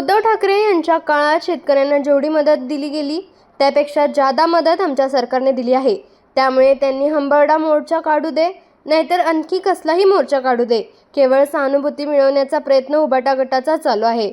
उद्धव ठाकरे यांच्या काळात शेतकऱ्यांना जेवढी मदत दिली गेली त्यापेक्षा जादा मदत आमच्या सरकारने दिली आहे. त्यामुळे त्यांनी हंबरडा मोर्चा काढू दे नाहीतर आणखी कसलाही मोर्चा काढू दे केवळ सहानुभूती मिळवण्याचा प्रयत्न उबाटा गटाचा चालू आहे.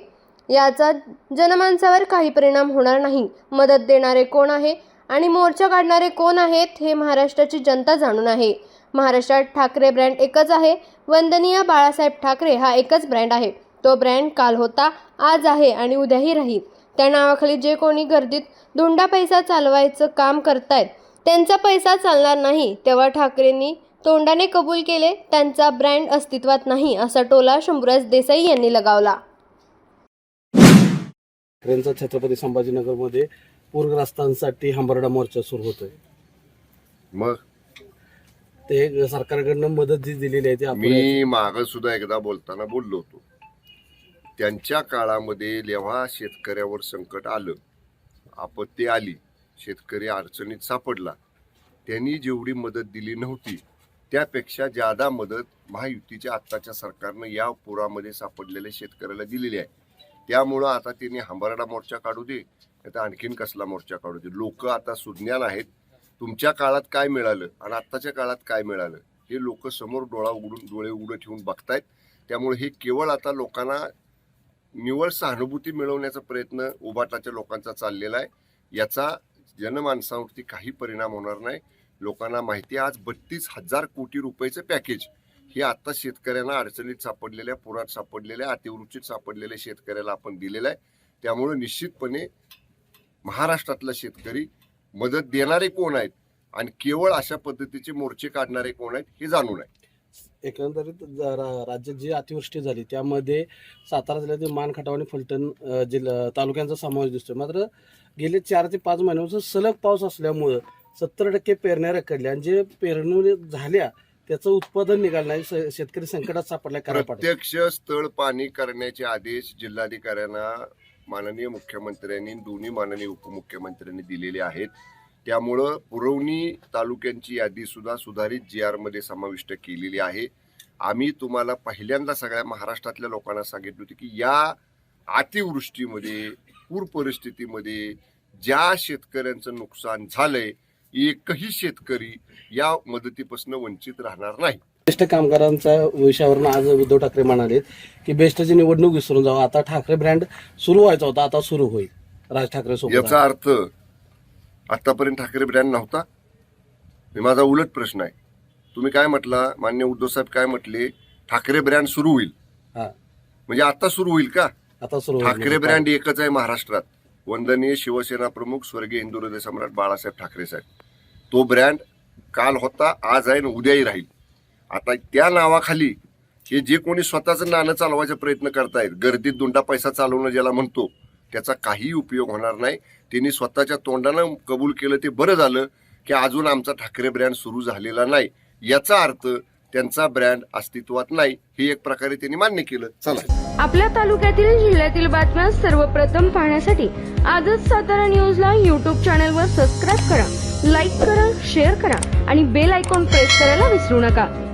याचा जनमानसावर काही परिणाम होणार नाही. मदत देणारे कोण आहे आणि मोर्चा काढणारे कोण आहेत हे महाराष्ट्राची जनता जाणून आहे. महाराष्ट्रात ठाकरे ब्रँड एकच आहे. वंदनीय बाळासाहेब ठाकरे हा एकच ब्रँड आहे. तो ब्रँड काल होता आज आहे आणि उद्याही राहील. त्या नावाखाली जे कोणी गर्दीत धुंडा पैसा चालवायचं काम करतायत त्यांचा पैसा चालणार नाही. तेव्हा ठाकरेंनी तोंडाने कबूल केले त्यांचा ब्रँड अस्तित्वात नाही असा टोला शंभूराज देसाई यांनी लगावला. ट्रेनचा छत्रपती संभाजीनगरमध्ये पूरग्रस्तांसाठी हंबरडा मोर्चा सुरू होतोय. मग? ते सरकारकडनं मदत जी दिलेली आहे ती आपण मी माग सुद्धा एकदा बोलताना बोललो होतो. त्यांच्या काळामध्ये जेव्हा शेतकऱ्यावर संकट आलं. आपत्ती आली. शेतकरी अडचणीत सापडला. त्यांनी जेवढी मदत दिली नव्हती त्यापेक्षा जादा मदत महायुतीच्या आत्ताच्या सरकारनं या पुरामध्ये सापडलेल्या शेतकऱ्याला दिलेली आहे. त्यामुळं आता त्यांनी हंबरडा मोर्चा काढू दे आता आणखीन कसला मोर्चा काढू दे. लोक आता सुज्ञान आहेत. तुमच्या काळात काय मिळालं आणि आत्ताच्या काळात काय मिळालं हे लोक समोर डोळा उघडून डोळे उघडं ठेवून बघतायत. त्यामुळे हे केवळ आता लोकांना निवळ सहानुभूती मिळवण्याचा प्रयत्न उभाटाच्या लोकांचा चाललेला आहे. याचा जनमानसावरती काही परिणाम होणार नाही. लोकांना माहिती आज बत्तीस हजार कोटी रुपयाचं पॅकेज. हे आता शेतकऱ्यांना अडचणीत सापडलेल्या पुरात सापडलेल्या अतिवृष्टीत सापडलेल्या शेतकऱ्याला आपण दिलेलं आहे. त्यामुळे निश्चितपणे महाराष्ट्रातला शेतकरी मदत देणारे कोण आहेत? आणि केवळ अशा पद्धतीचे मोर्चे काढणारे कोण आहेत हे जाणून आहे. एकंदरीत राज्यात जी अतिवृष्टी झाली त्यामध्ये सातारा जिल्ह्यातील मान खटाव आणि फलटण जिल्हा तालुक्यांचा समावेश दिसतोय. मात्र गेले चार ते पाच महिन्यापासून सलग पाऊस असल्यामुळं सत्तर टक्के पेरण्या रखडल्या आणि जे पेरणी झाल्या त्याचं उत्पादन निघालं नाही शेतकरी संकटात सापडला प्रत्यक्ष स्थळ पाणी करण्याचे आदेश जिल्हाधिकाऱ्यांना माननीय मुख्यमंत्र्यांनी दोन्ही माननीय उपमुख्यमंत्र्यांनी दिलेले आहेत. त्यामुळं पुरवणी तालुक्यांची यादी सुद्धा सुधारित जी आरमध्ये समाविष्ट केलेली आहे. आम्ही तुम्हाला पहिल्यांदा सगळ्या महाराष्ट्रातल्या लोकांना सांगितलं होतं की या अतिवृष्टीमध्ये पूर परिस्थितीमध्ये ज्या शेतकऱ्यांचं नुकसान झालंय एकही शेतकरी या मदतीपासून वंचित राहणार नाही. बेस्ट कामगारांच्या विषयावरून आज उद्धव ठाकरे म्हणाले की बेस्टची निवडणूक विसरून जावं. आता ठाकरे ब्रँड सुरू व्हायचा होता आता सुरू होईल. राज ठाकरे याचा अर्थ आतापर्यंत ठाकरे ब्रँड नव्हता. हे माझा उलट प्रश्न आहे. तुम्ही काय म्हटला? मान्य उद्धव साहेब काय म्हटले? ठाकरे ब्रँड सुरू होईल. म्हणजे आता सुरू होईल का? आता सुरू होईल. ठाकरे ब्रँड एकच आहे महाराष्ट्रात. वंदनीय शिवसेना प्रमुख स्वर्गीय हिंदू हृदय सम्राट बाळासाहेब ठाकरे साहेब. तो ब्रँड काल होता आज आहे आणि उद्याही राहील. आता त्या नावाखाली हे जे कोणी स्वतःचं नाणं चालवायचा प्रयत्न करतायत गर्दीत दुंडा पैसा चालवणं ज्याला म्हणतो त्याचा काही उपयोग होणार नाही. त्यांनी स्वतःच्या तोंडानं कबूल केलं ते बरं झालं की अजून आमचा ठाकरे ब्रँड सुरू झालेला नाही. याचा अर्थ त्यांचा ब्रँड अस्तित्वात नाही हे एक प्रकारे त्यांनी मान्य केलं. चला. आपल्या तालुक्यातील जिल्ह्यातील बातम्या सर्वप्रथम पाहण्यासाठी आजच सातारा न्यूजला यूट्यूब चॅनलवर सबस्क्राईब करा लाईक करा शेअर करा आणि बेल आयकॉन प्रेस करायला विसरू नका.